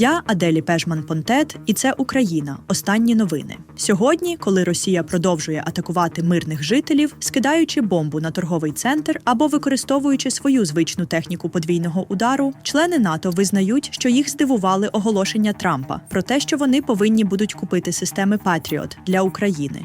Я Аделі Пежман Понтет, і це Україна. Останні новини. Сьогодні, коли Росія продовжує атакувати мирних жителів, скидаючи бомбу на торговий центр або використовуючи свою звичну техніку подвійного удару, члени НАТО визнають, що їх здивували оголошення Трампа про те, що вони повинні будуть купити системи Патріот для України.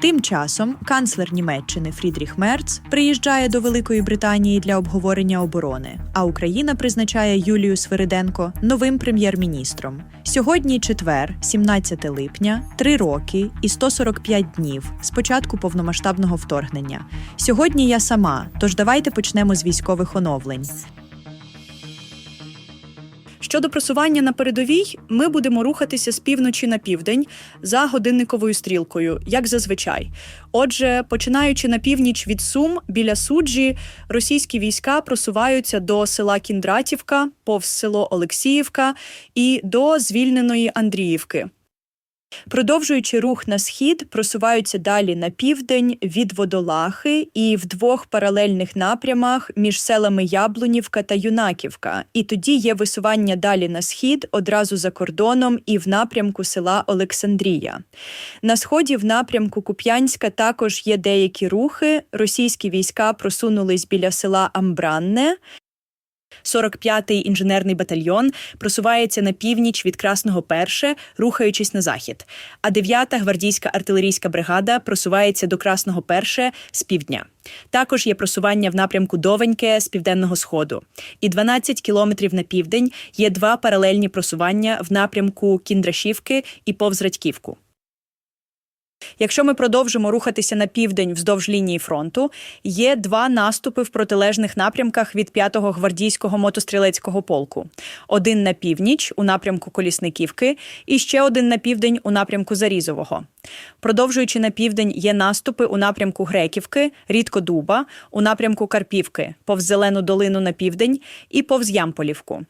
Тим часом канцлер Німеччини Фрідріх Мерц приїжджає до Великої Британії для обговорення оборони, а Україна призначає Юлію Свириденко новим прем'єр-міністром. Сьогодні четвер, 17 липня, три роки і 145 днів з початку повномасштабного вторгнення. Сьогодні я сама, тож давайте почнемо з військових оновлень. Щодо просування на передовій, ми будемо рухатися з півночі на південь за годинниковою стрілкою, як зазвичай. Отже, починаючи на північ від Сум біля суджі, російські війська просуваються до села Кіндратівка, повз село Олексіївка і до звільненої Андріївки. Продовжуючи рух на схід, просуваються далі на південь від Водолахи і в двох паралельних напрямах між селами Яблунівка та Юнаківка. І тоді є висування далі на схід, одразу за кордоном і в напрямку села Олександрія. На сході, в напрямку Куп'янська, також є деякі рухи. Російські війська просунулись біля села Амбранне. 45-й інженерний батальйон просувається на північ від Красного Перше, рухаючись на захід. А 9-та гвардійська артилерійська бригада просувається до Красного Перше з півдня. Також є просування в напрямку Довеньке з південного сходу. І 12 кілометрів на південь є два паралельні просування в напрямку Кіндрашівки і повз Радьківку. Якщо ми продовжимо рухатися на південь вздовж лінії фронту, є два наступи в протилежних напрямках від 5-го гвардійського мотострілецького полку: один на північ у напрямку Колісниківки, і ще один на південь у напрямку Зарізового. Продовжуючи на південь, є наступи у напрямку Греківки, Рідкодуба, у напрямку Карпівки, повз Зелену долину на південь і повз Ямполівку.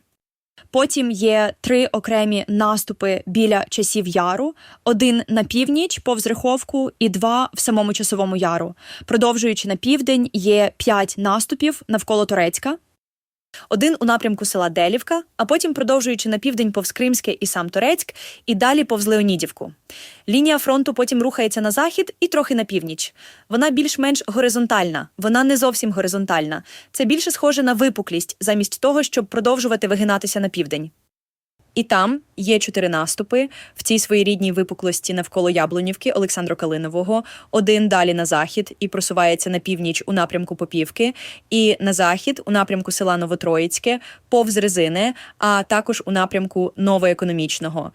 Потім є три окремі наступи біля часів яру: один на північ, повз Риховку, і два в самому часовому яру. Продовжуючи на південь, є п'ять наступів навколо Турецька. Один у напрямку села Делівка, а потім продовжуючи на південь повз Кримське і сам Турецьк, і далі повз Леонідівку. Лінія фронту потім рухається на захід і трохи на північ. Вона більш-менш горизонтальна, вона не зовсім горизонтальна. Це більше схоже на випуклість, замість того, щоб продовжувати вигинатися на південь. І там є чотири наступи. В цій своїй рідній випуклості навколо Яблунівки Олександро Калинового, один далі на захід і просувається на північ у напрямку Попівки, і на захід у напрямку села Новотроїцьке, повз Резини, а також у напрямку Новоекономічного.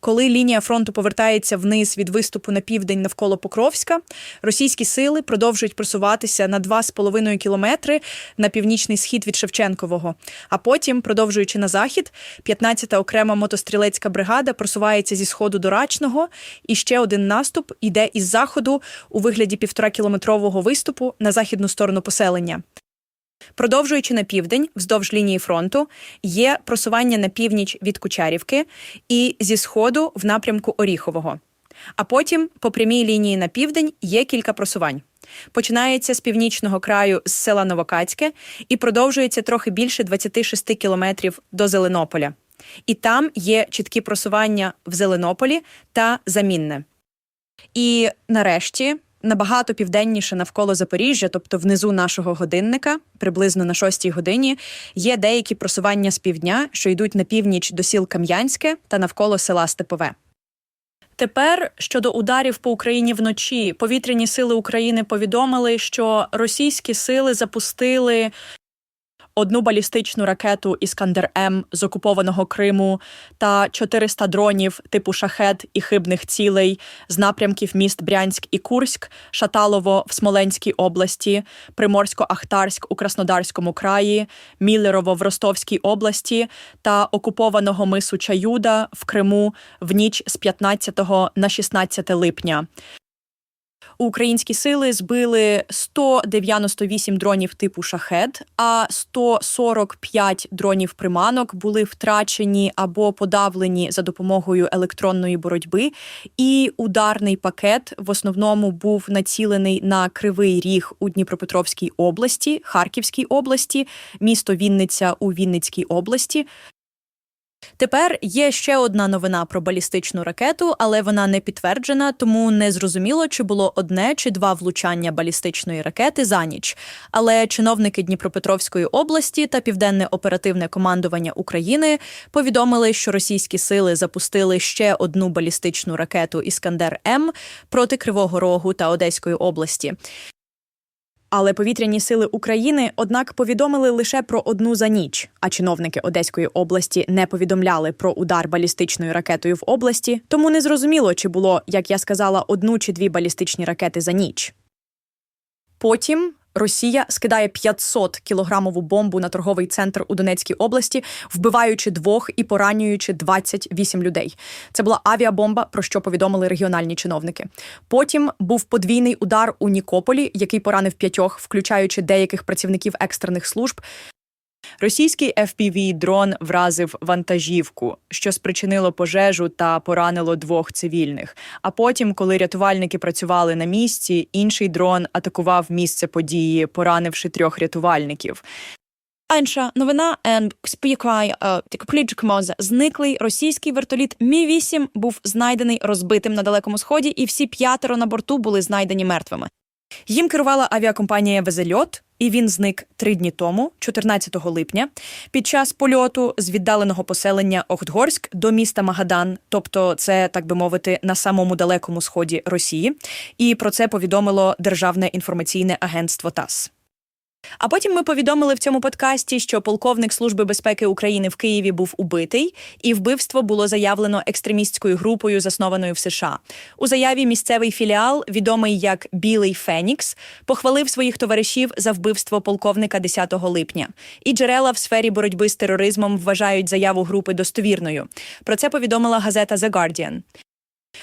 Коли лінія фронту повертається вниз від виступу на південь навколо Покровська, російські сили продовжують просуватися на 2,5 кілометри на північний схід від Шевченкового. А потім, продовжуючи на захід, 15-та окрема мотострілецька бригада просувається зі сходу до Рачного, і ще один наступ іде із заходу у вигляді півторакілометрового виступу на західну сторону поселення. Продовжуючи на південь, вздовж лінії фронту, є просування на північ від Кучарівки і зі сходу в напрямку Оріхового. А потім, по прямій лінії на південь, є кілька просувань. Починається з північного краю з села Новокацьке і продовжується трохи більше 26 кілометрів до Зеленополя. І там є чіткі просування в Зеленополі та Замінне. І нарешті набагато південніше навколо Запоріжжя, тобто внизу нашого годинника, приблизно на 6 годині, є деякі просування з півдня, що йдуть на північ до сіл Кам'янське та навколо села Степове. Тепер щодо ударів по Україні вночі, повітряні сили України повідомили, що російські сили запустили одну балістичну ракету Іскандер М з окупованого Криму та 400 дронів типу шахет і хибних цілей з напрямків міст Брянськ і Курськ, Шаталово в Смоленській області, Приморсько-Ахтарськ у Краснодарському краї, Міллерово в Ростовській області та окупованого мису Чаюда в Криму в ніч з 15 на 16 липня. Українські сили збили 198 дронів типу шахет, а 145 дронів приманок були втрачені або подавлені за допомогою електронної боротьби. І ударний пакет в основному був націлений на кривий ріг у Дніпропетровській області, Харківській області, місто Вінниця у Вінницькій області. Тепер є ще одна новина про балістичну ракету, але вона не підтверджена, тому не зрозуміло, чи було одне чи два влучання балістичної ракети за ніч. Але чиновники Дніпропетровської області та південне оперативне командування України повідомили, що російські сили запустили ще одну балістичну ракету Іскандер М проти Кривого Рогу та Одеської області. Але повітряні сили України, однак, повідомили лише про одну за ніч. А чиновники Одеської області не повідомляли про удар балістичною ракетою в області, тому не зрозуміло, чи було, як я сказала, одну чи дві балістичні ракети за ніч. Потім Росія скидає 500 кілограмову бомбу на торговий центр у Донецькій області, вбиваючи двох і поранюючи 28 людей. Це була авіабомба, про що повідомили регіональні чиновники. Потім був подвійний удар у Нікополі, який поранив п'ятьох, включаючи деяких працівників екстрених служб. Російський FPV-дрон вразив вантажівку, що спричинило пожежу та поранило двох цивільних. А потім, коли рятувальники працювали на місці, інший дрон атакував місце події, поранивши трьох рятувальників. Інша новина and зниклий російський вертоліт Мі 8 був знайдений розбитим на далекому сході, і всі п'ятеро на борту були знайдені мертвими. Їм керувала авіакомпанія Везельот, і він зник три дні тому, 14 липня, під час польоту з віддаленого поселення Охтгорськ до міста Магадан, тобто це так би мовити на самому далекому сході Росії. І про це повідомило Державне інформаційне агентство ТАСС. А потім ми повідомили в цьому подкасті, що полковник Служби безпеки України в Києві був убитий, і вбивство було заявлено екстремістською групою, заснованою в США. У заяві місцевий філіал, відомий як Білий Фенікс, похвалив своїх товаришів за вбивство полковника 10 липня. І джерела в сфері боротьби з тероризмом вважають заяву групи достовірною. Про це повідомила газета The Guardian.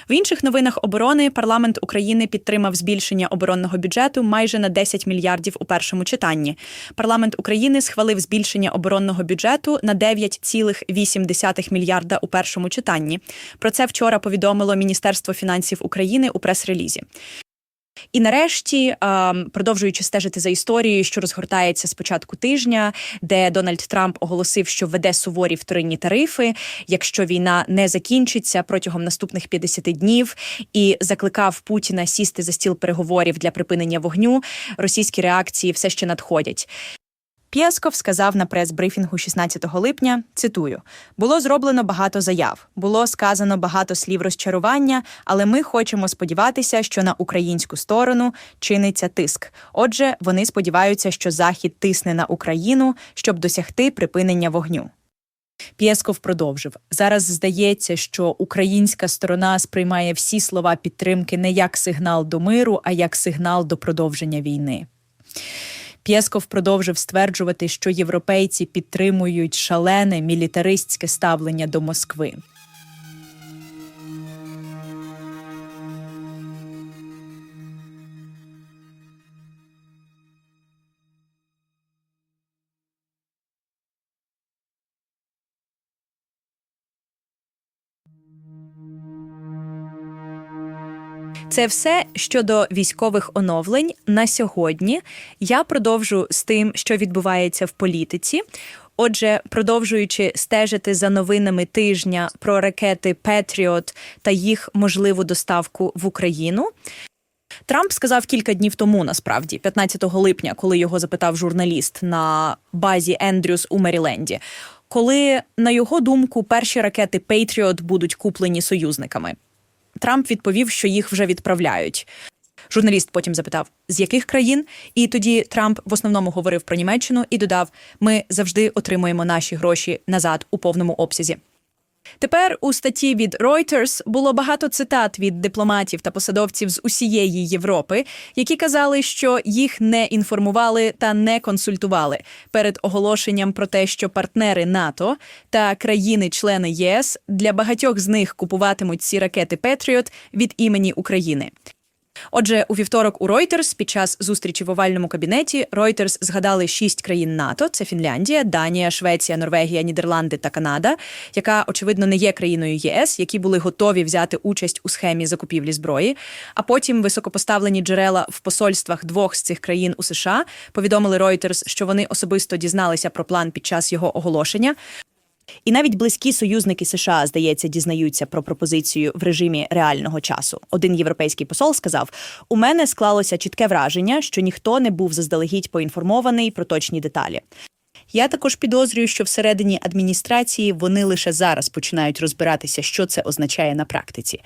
В інших новинах оборони парламент України підтримав збільшення оборонного бюджету майже на 10 мільярдів у першому читанні. Парламент України схвалив збільшення оборонного бюджету на 9,8 мільярда у першому читанні. Про це вчора повідомило Міністерство фінансів України у прес-релізі. І нарешті, продовжуючи стежити за історією, що розгортається з початку тижня, де Дональд Трамп оголосив, що введе суворі вторинні тарифи, якщо війна не закінчиться протягом наступних 50 днів, і закликав Путіна сісти за стіл переговорів для припинення вогню. Російські реакції все ще надходять. Пєсков сказав на прес-брифінгу 16 липня. Цитую: було зроблено багато заяв, було сказано багато слів розчарування, але ми хочемо сподіватися, що на українську сторону чиниться тиск. Отже, вони сподіваються, що Захід тисне на Україну, щоб досягти припинення вогню. Пєсков продовжив зараз. Здається, що українська сторона сприймає всі слова підтримки не як сигнал до миру, а як сигнал до продовження війни. Пєсков продовжив стверджувати, що європейці підтримують шалене мілітаристське ставлення до Москви. Це все щодо військових оновлень на сьогодні. Я продовжу з тим, що відбувається в політиці. Отже, продовжуючи стежити за новинами тижня про ракети Петріот та їх можливу доставку в Україну. Трамп сказав кілька днів тому, насправді, 15 липня, коли його запитав журналіст на базі Ендрюс у Меріленді, коли, на його думку, перші ракети Пейтріот будуть куплені союзниками. Трамп відповів, що їх вже відправляють. Журналіст потім запитав, з яких країн, і тоді Трамп в основному говорив про Німеччину і додав: ми завжди отримуємо наші гроші назад у повному обсязі. Тепер у статті від Reuters було багато цитат від дипломатів та посадовців з усієї Європи, які казали, що їх не інформували та не консультували перед оголошенням про те, що партнери НАТО та країни-члени ЄС для багатьох з них купуватимуть ці ракети Петріот від імені України. Отже, у вівторок у Reuters під час зустрічі в овальному кабінеті Reuters згадали шість країн НАТО: це Фінляндія, Данія, Швеція, Норвегія, Нідерланди та Канада, яка очевидно не є країною ЄС, які були готові взяти участь у схемі закупівлі зброї. А потім високопоставлені джерела в посольствах двох з цих країн у США повідомили Reuters, що вони особисто дізналися про план під час його оголошення. І навіть близькі союзники США, здається, дізнаються про пропозицію в режимі реального часу. Один європейський посол сказав: у мене склалося чітке враження, що ніхто не був заздалегідь поінформований про точні деталі. Я також підозрюю, що всередині адміністрації вони лише зараз починають розбиратися, що це означає на практиці.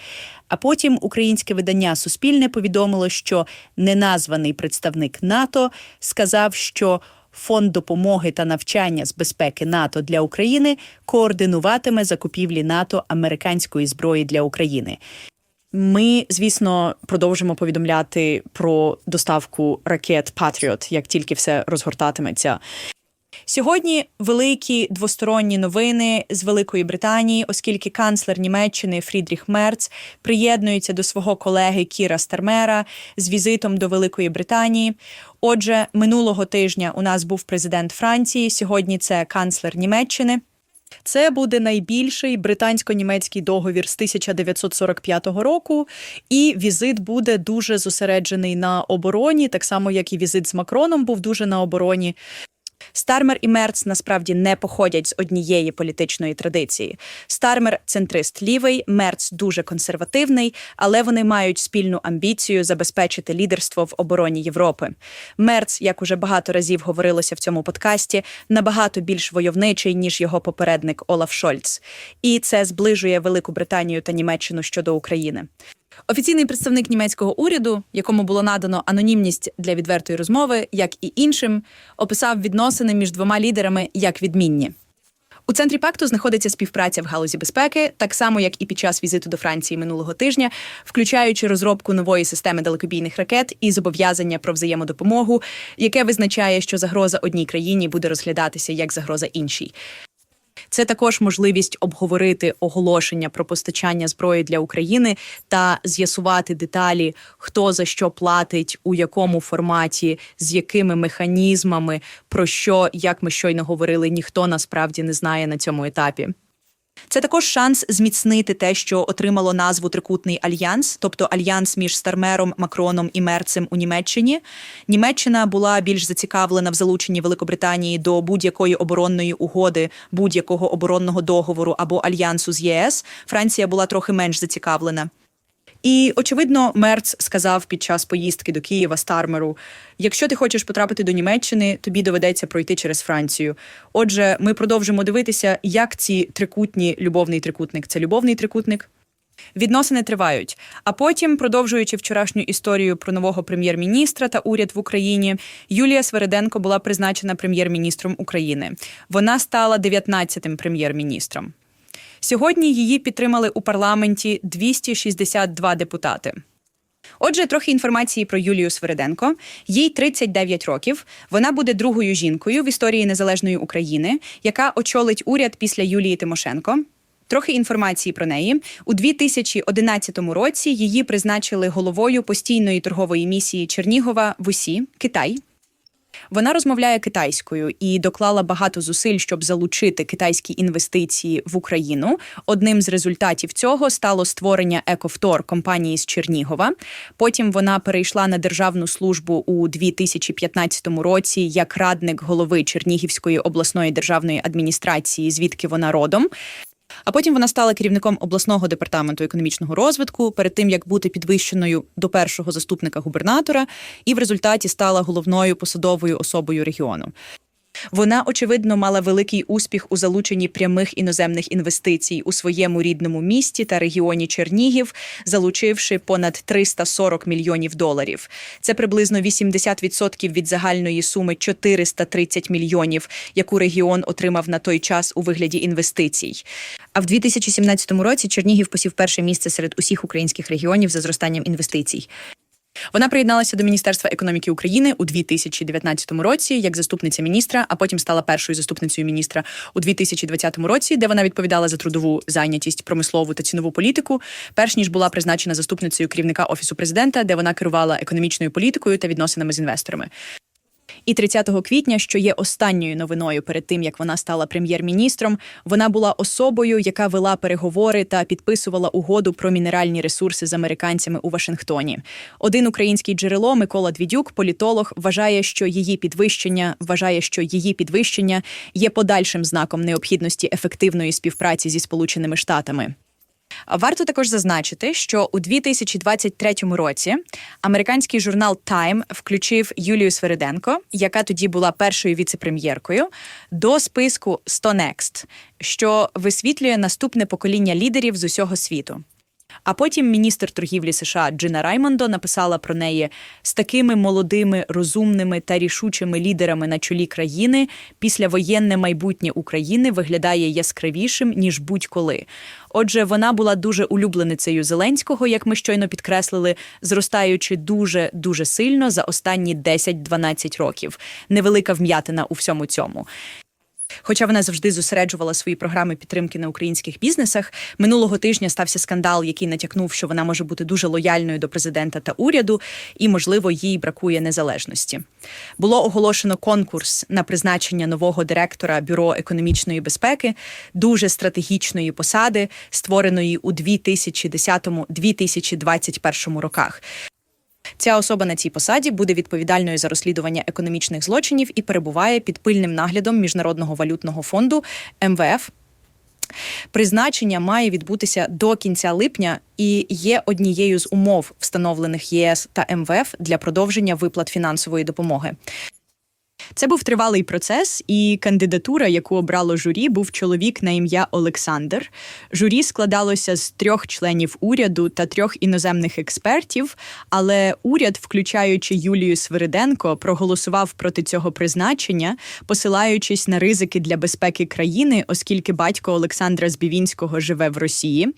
А потім українське видання Суспільне повідомило, що неназваний представник НАТО сказав, що фонд допомоги та навчання з безпеки НАТО для України координуватиме закупівлі НАТО американської зброї для України. Ми, звісно, продовжимо повідомляти про доставку ракет Патріот, як тільки все розгортатиметься. Сьогодні великі двосторонні новини з Великої Британії, оскільки канцлер Німеччини Фрідріх Мерц приєднується до свого колеги Кіра Стармера з візитом до Великої Британії. Отже, минулого тижня у нас був президент Франції. Сьогодні це канцлер Німеччини. Це буде найбільший британсько-німецький договір з 1945 року, і візит буде дуже зосереджений на обороні, так само як і візит з Макроном був дуже на обороні. Стармер і Мерц насправді не походять з однієї політичної традиції. Стармер центрист лівий, Мерц дуже консервативний, але вони мають спільну амбіцію забезпечити лідерство в обороні Європи. Мерц, як уже багато разів говорилося в цьому подкасті, набагато більш войовничий ніж його попередник Олаф Шольц, і це зближує Велику Британію та Німеччину щодо України. Офіційний представник німецького уряду, якому було надано анонімність для відвертої розмови, як і іншим, описав відносини між двома лідерами як відмінні. У центрі пакту знаходиться співпраця в галузі безпеки, так само як і під час візиту до Франції минулого тижня, включаючи розробку нової системи далекобійних ракет і зобов'язання про взаємодопомогу, яке визначає, що загроза одній країні буде розглядатися як загроза іншій. Це також можливість обговорити оголошення про постачання зброї для України та з'ясувати деталі, хто за що платить, у якому форматі, з якими механізмами, про що, як ми щойно говорили, ніхто насправді не знає на цьому етапі. Це також шанс зміцнити те, що отримало назву Трикутний альянс, тобто альянс між Стармером, Макроном і Мерцем у Німеччині. Німеччина була більш зацікавлена в залученні Великобританії до будь-якої оборонної угоди, будь-якого оборонного договору або альянсу з ЄС. Франція була трохи менш зацікавлена. І очевидно, Мерц сказав під час поїздки до Києва Стармеру: якщо ти хочеш потрапити до Німеччини, тобі доведеться пройти через Францію. Отже, ми продовжимо дивитися, як ці трикутні любовний трикутник це любовний трикутник. Відносини тривають. А потім, продовжуючи вчорашню історію про нового прем'єр-міністра та уряд в Україні, Юлія Свериденко була призначена прем'єр-міністром України. Вона стала 19-тим прем'єр-міністром. Сьогодні її підтримали у парламенті 262 депутати. Отже, трохи інформації про Юлію Свериденко. Їй 39 років. Вона буде другою жінкою в історії незалежної України, яка очолить уряд після Юлії Тимошенко. Трохи інформації про неї у 2011 році. Її призначили головою постійної торгової місії Чернігова в УСІ, Китай. Вона розмовляє китайською і доклала багато зусиль, щоб залучити китайські інвестиції в Україну. Одним з результатів цього стало створення Ековтор компанії з Чернігова. Потім вона перейшла на державну службу у 2015 році як радник голови Чернігівської обласної державної адміністрації, звідки вона родом. А потім вона стала керівником обласного департаменту економічного розвитку перед тим як бути підвищеною до першого заступника губернатора, і в результаті стала головною посадовою особою регіону. Вона очевидно мала великий успіх у залученні прямих іноземних інвестицій у своєму рідному місті та регіоні Чернігів, залучивши понад 340 мільйонів доларів. Це приблизно 80% від загальної суми 430 мільйонів, яку регіон отримав на той час у вигляді інвестицій. А в 2017 році Чернігів посів перше місце серед усіх українських регіонів за зростанням інвестицій. Вона приєдналася до Міністерства економіки України у 2019 році як заступниця міністра, а потім стала першою заступницею міністра у 2020 році, де вона відповідала за трудову зайнятість, промислову та цінову політику. Перш ніж була призначена заступницею керівника офісу президента, де вона керувала економічною політикою та відносинами з інвесторами. І 30 квітня, що є останньою новиною перед тим, як вона стала прем'єр-міністром, вона була особою, яка вела переговори та підписувала угоду про мінеральні ресурси з американцями у Вашингтоні. Один український джерело Микола Двідюк, політолог, вважає, що її підвищення вважає, що її підвищення є подальшим знаком необхідності ефективної співпраці зі Сполученими Штатами. Варто також зазначити, що у 2023 році американський журнал Time включив Юлію Свериденко, яка тоді була першою віцепрем'єркою, до списку 100 Next, що висвітлює наступне покоління лідерів з усього світу. А потім міністр торгівлі США Джина Раймондо написала про неї з такими молодими, розумними та рішучими лідерами на чолі країни. Післявоєнне майбутнє України виглядає яскравішим ніж будь-коли. Отже, вона була дуже улюбленицею Зеленського, як ми щойно підкреслили, зростаючи дуже дуже сильно за останні 10-12 років. Невелика вм'ятина у всьому цьому. Хоча вона завжди зосереджувала свої програми підтримки на українських бізнесах, минулого тижня стався скандал, який натякнув, що вона може бути дуже лояльною до президента та уряду, і, можливо, їй бракує незалежності. Було оголошено конкурс на призначення нового директора бюро економічної безпеки, дуже стратегічної посади, створеної у 2010-2021 роках. Ця особа на цій посаді буде відповідальною за розслідування економічних злочинів і перебуває під пильним наглядом Міжнародного валютного фонду МВФ. Призначення має відбутися до кінця липня і є однією з умов, встановлених ЄС та МВФ для продовження виплат фінансової допомоги. Це був тривалий процес, і кандидатура, яку обрало журі, був чоловік на ім'я Олександр. Журі складалося з трьох членів уряду та трьох іноземних експертів. Але уряд, включаючи Юлію Свириденко, проголосував проти цього призначення, посилаючись на ризики для безпеки країни, оскільки батько Олександра Збівінського живе в Росії.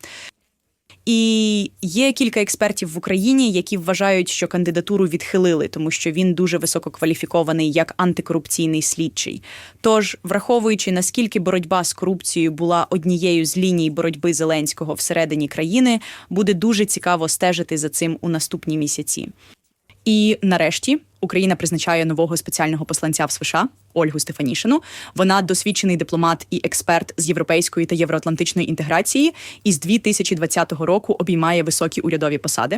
І є кілька експертів в Україні, які вважають, що кандидатуру відхилили, тому що він дуже висококваліфікований як антикорупційний слідчий. Тож, враховуючи наскільки боротьба з корупцією була однією з ліній боротьби Зеленського всередині країни, буде дуже цікаво стежити за цим у наступні місяці. І нарешті Україна призначає нового спеціального посланця в США Ольгу Стефанішину. Вона досвідчений дипломат і експерт з європейської та євроатлантичної інтеграції і з 2020 року обіймає високі урядові посади.